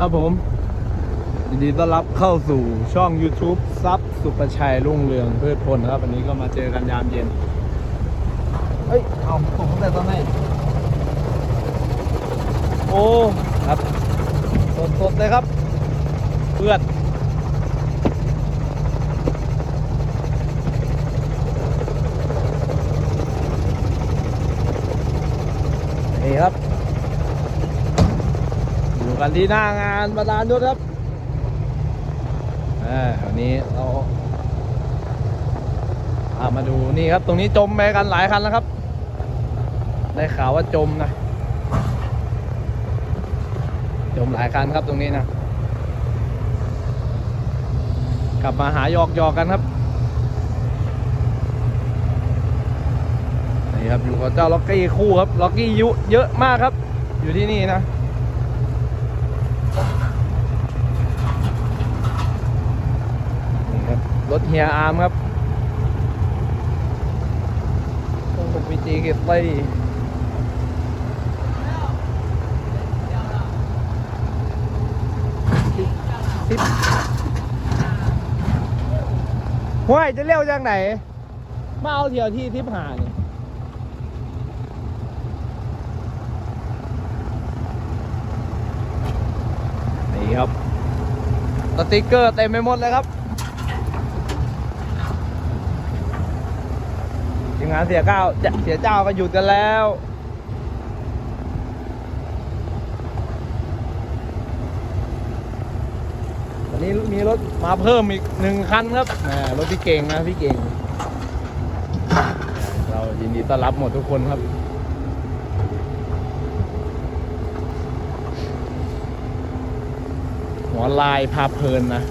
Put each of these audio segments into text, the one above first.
ครับผมยินดีต้อนรับเข้าสู่ช่อง YouTube ซับสุประชัยรุ่งเรืองพืชผลครับ วันนี้ก็มาเจอกันยามเย็น เฮ้ย เอาตกตั้งแต่ตอนไหนโอ้ ครับสดๆเลยครับ เพื่อนนี่ครับ อยู่กัน ที่หน้างานประธานยครับอ่าวันนี้เราอ่ามาดูนี่ครับ ตรงนี้จมไปกันหลายคันแล้วครับ ได้ข่าวว่าจมนะ จมหลายคันครับตรงนี้นะ กลับมาหาหยอกหยอกกันครับ นี่ครับอยู่กับเจ้าล็อกกี้คู่ครับ ล็อกกี้ยุเยอะมากครับ อยู่ที่นี่นะ นี่ครับร ถเฮียอาร์มครับต้องกับวีจีเก็บไล่สิบห้วยจะเร็วจากไหน มาเอาเที่ยวที่ทิพหานี่นี่ครับ สติกเกอร์เต็มไปหมดเลยครับ มงานเสียเก้าเสียเจ้าก็หยุดกันแล้ววันนี้มีรถมาเพิ่มอีกหนึ่งคันครับแหมรถพี่เก่งนะพี่เก่ง เรายินดีต้อนรับหมดทุกคนครับหัวลายพาเพลินนะ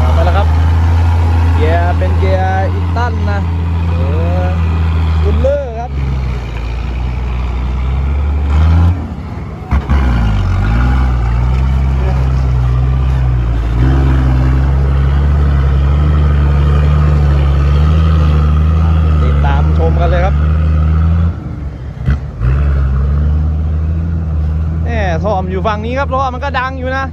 เอาไปแล้วครับ เกียร์เป็นเกียร์อิตันนะเออบุลเลอร์ครับ ติดตามชมกันเลยครับแหมท่ อยู่ฝั่งนี้ครับท่อมันก็ดังอยู่นะ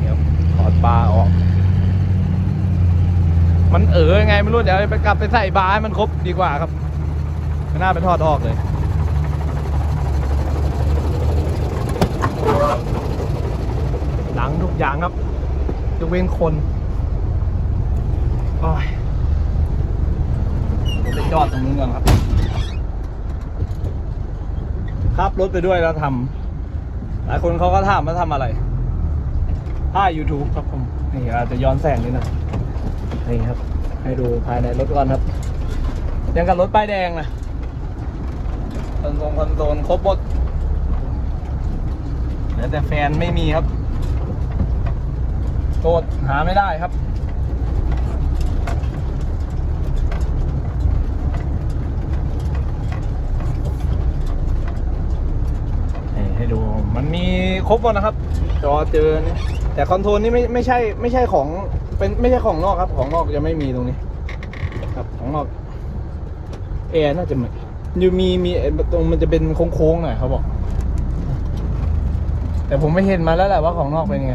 เดี๋ยวถอดปลาออก มันเอ๋อไงไม่รู้ เดี๋ยวไปกลับไปใส่บาร์ให้มันครบดีกว่าครับไม่น่าไปทอดออกเลยหลังทุกอย่างครับยกเว้นคน โอ้ย จอดตรงนู้นก่อนครับ ครับรถไปด้วยแล้วทำหลายคนเขาก็ถามว่าทำอะไรถ่าย YouTube ครับผม นี่อาจจะย้อนแสงนิดหน่อยนี่ครับ ให้ดูภายในรถก่อนครับ ยังกับรถป้ายแดงนะคอนโซลคอนโซลครบหมดเหลือแต่แฟนไม่มีครับโกดหาไม่ได้ครับ นี่ให้ดู มันมีครบหมดนะครับ จอเจอนี่แต่คอนโทรลนี่ไม่ไม่ใช่ไม่ใช่ของเป็นไม่ใช่ของนอกครับ ของนอกจะไม่มีตรงนี้ ครับของนอกแอร์น่าจะมีอยู่มีมีตรงมันจะเป็นโค้งๆหน่อยเขาบอก แต่ผมไม่เห็นมาแล้วแหละว่าของนอกเป็นไง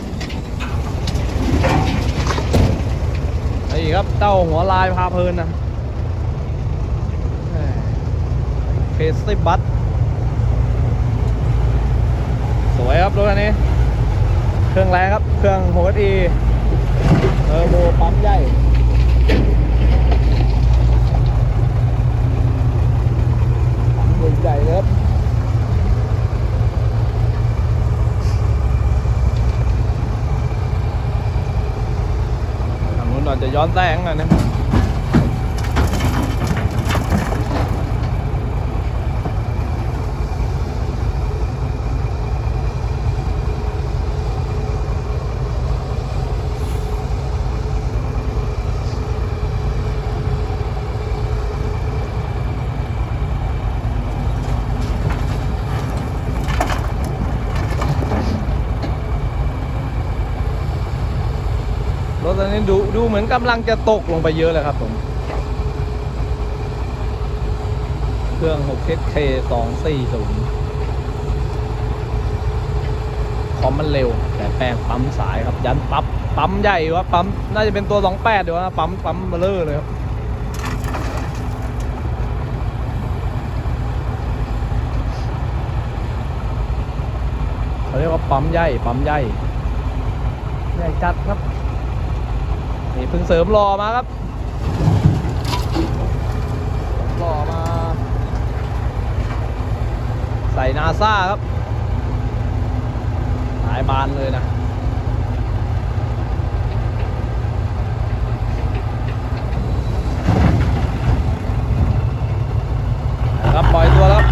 นี่ครับเต้าหัวลายพาเพลินนะเคสติบัสสวยครับรถคันนี้ เครื่องแรงครับ เครื่องโฮดอีเทอร์โบปั๊มใหญ่ ปั๊มใหญ่ๆเลยครับ ทางนู้นเราจะ ย้อนแสงหน่อยนะ ดูดูเหมือนกำลังจะตกลงไปเยอะเลยครับผม เครื่อง6 k 240คอมมันเร็ว แต่แปลงปั๊มสายครับ ยันปั๊มปั๊มใหญ่วะปั๊มน่าจะเป็นตัว 28เดี๋ยวนะปั๊มปั๊มเบลเลอร์เลยครับเขาเรียกว่าปั๊มใหญ่ปั๊มใหญ่ใหญ่จัดครับ ถึงเสริมรอมาครับรอมา ใส่นาซาครับหายบานเลยนะ นะครับ ปล่อยตัวแล้วครับ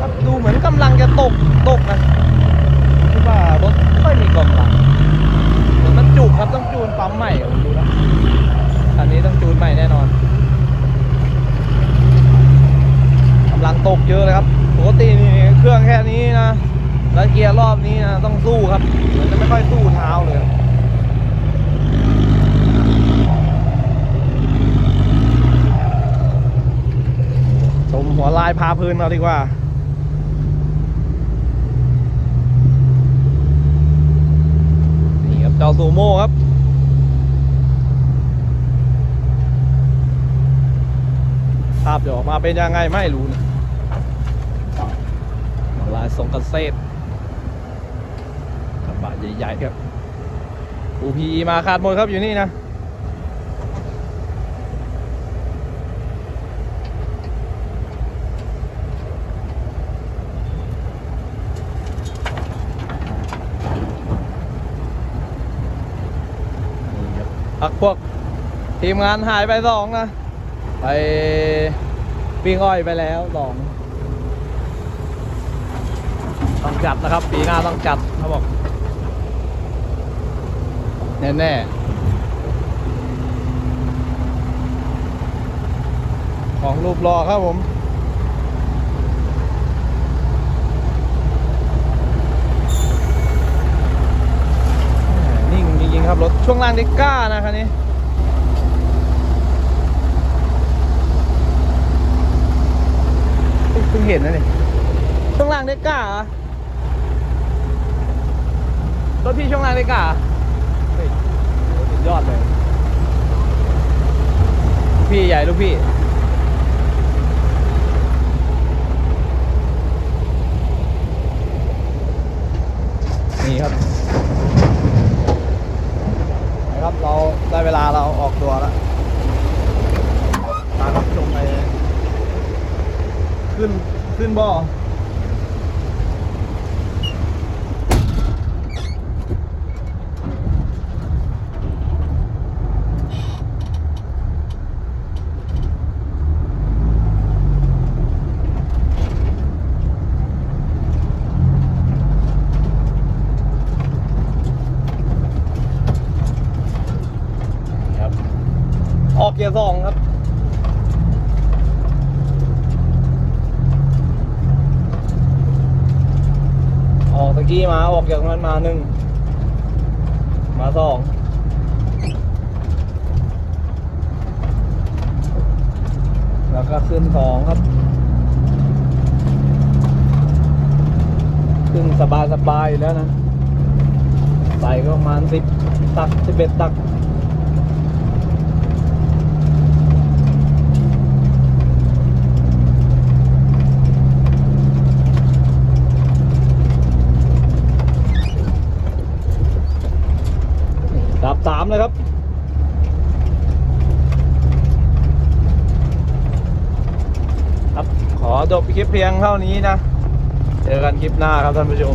ครับดูเหมือนกำลังจะตกตกนะคิดว่ารถไม่มีกำลังเหมือนมันจุกครับต้องจูนปั๊มใหม่ผมดูแล้วคันนี้ต้องจูนใหม่แน่นอนกำลังตกเยอะเลยครับปกตินี่เครื่องแค่นี้นะแล้วเกียร์รอบนี้นะต้องสู้ครับเหมือนจะไม่ค่อยสู้เท้าเลย ชมหัวลายพาพื้นเราดีกว่า นี่ครับเจ้าซูโม่ครับภาพจะออกมาเป็นยังไงไม่รู้นะลายทรงกระเซ็ดกระบะใหญ่ๆครับ UPE มาขาดหมดครับอยู่นี่นะ พักพวกทีมงานหายไปสองนะ ไปปิ้งอ้อยไปแล้วสองต้องจัดนะครับ ปีหน้าต้องจัดเขาบอก แน่ๆของรูปรอครับผม นิ่งจริงๆครับรถ ช่วงล่างด้กล้านะคันนี้เพิ่งเพิ่งเห็นนะนี่ช่วงล่างได้กล้ารอรถพี่ช่วงล่างได้กล้าเหรอเฮ้ยโหสุดยอดเลย พี่ใหญ่ลูกพี่นี่ครับ นะครับ เราได้เวลาเราออกตัวแล้วตามรับชมไป ขึ้นขึ้นบ่อ เกียร์สองครับ ออกตะกี้มาออกจากนั้นมาหนึ่ง มาสองแล้วก็ขึ้นสองครับ ขึ้นสบายสบายแล้วนะ ใส่ก็ประมาณสิบตักสิบเอ็ดตัก ดับสามเลยครับ ครับ ขอจบคลิปเพียงเท่านี้นะ เจอกันคลิปหน้าครับท่านผู้ชม